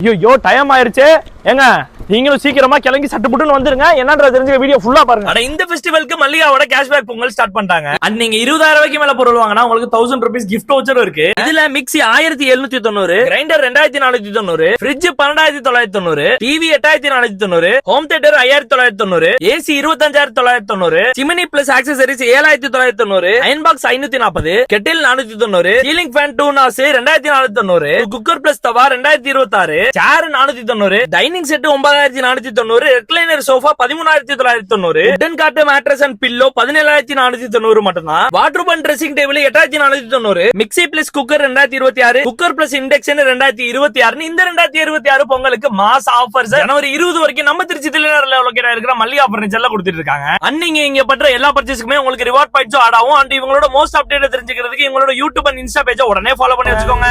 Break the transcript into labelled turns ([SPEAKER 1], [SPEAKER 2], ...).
[SPEAKER 1] ஐயோ டைம் ஆயிருச்சு. ஏங்க? நீங்களும் சீக்கிரமா கிளம்பி சட்டு புட்டுன்னு வந்துருங்க. என்னன்ற தெரிஞ்சுக்க வீடியோ ஃபுல்லா பாருங்க.
[SPEAKER 2] அட இந்த ஃபெஸ்டிவலுக்கு மல்லிகாவோட கேஷ்பேக் பொங்கல் ஸ்டார்ட் பண்றாங்க அண்ட் நீங்க இருபதாயிரம் ரூபாய்க்கு மேல பொருள் வாங்கினா உங்களுக்கு தௌசண்ட் ருபீஸ் கிஃப்ட் வச்சரும் இருக்கு. இதுல மிக்ஸி ஆயிரத்தி எழுநூத்தி தொண்ணூறு கிரைண்டர் ரெண்டாயிரத்தி நானூத்தி தொண்ணூறு ஃப்ரிட்ஜ் பன்னெண்டாயிரத்தி தொள்ளாயிரத்தி தொண்ணூறு டிவி எட்டாயிரத்தி நானூத்தி தொண்ணூறு ஹோம் தியேட்டர் ஐயாயிரத்தி தொள்ளாயிரத்தி தொண்ணூறு ஏசி இருபத்தஞ்சாயிரத்தி தொள்ளாயிரத்தி தொண்ணூறு சிமினி பிளஸ் ஆக்சசரிஸ் ஏழாயிரத்தி தொள்ளாயிரத்தி தொண்ணூறு அயன் பாக்ஸ் ஐநூத்தி நாற்பது கெட்டில் நானூத்தி தொண்ணூறு சீலிங் ஃபேன் டூ நாஸ் ரெண்டாயிரத்தி நானூத்தி தொண்ணூறு குக்கர் பிளஸ் தவா ரெண்டாயிரத்தி இருபத்தி ஆறு சேர் நானூத்தி தொண்ணூறு டைனிங் செட் ஒன்பதாயிரத்தி நானூத்தி தொண்ணூறு ரெக்லைனர் சோஃபா பதிமூணாயிரத்தி தொள்ளாயிரத்தி தொண்ணூறு உடன் காட்டு மேட்ரஸ் அண்ட் பில்லோ பதினேழாயிரத்தி நானூத்தி தொண்ணூறு மட்டும்தான். வாட்டர் பன் ட்ரெஸ்ஸிங் டேபிள் எட்டாயிரத்தி நானூத்தி தொண்ணூறு மிக்ஸி பிளஸ் குக்கர் ரெண்டாயிரத்தி இருபத்தி ஆறு குக்கர் பிளஸ் இண்டக்ஷன் ரெண்டாயிரத்தி இருபத்தி ஆறு இந்த ரெண்டாயிரத்தி இருபத்தி ஆறு பொங்கலுக்கு மாச ஆஃபர்ஸ் ஜனவரி இருபது வரைக்கும் நம்ம திருச்சி தில்லைநகர்ல லொக்கேட் இருக்கிற மல்லிகா பர்னிச்சர்ல கொடுத்துட்டு இருக்காங்க அண்ட் நீங்க இங்க பண்ற எல்லா பர்ச்சேஸ்க்குமே உங்களுக்கு ரிவார்ட் பாயிண்ட்ஸும் ஆட் ஆகும். அண்ட் இவங்களோட மோஸ்ட் அப்டேட் தெரிஞ்சுக்கிறதுக்கு எங்களோட யூடியூப் அண்ட் இன்ஸ்டா பேஜை உடனே ஃபாலோ பண்ணி வச்சுக்கோங்க.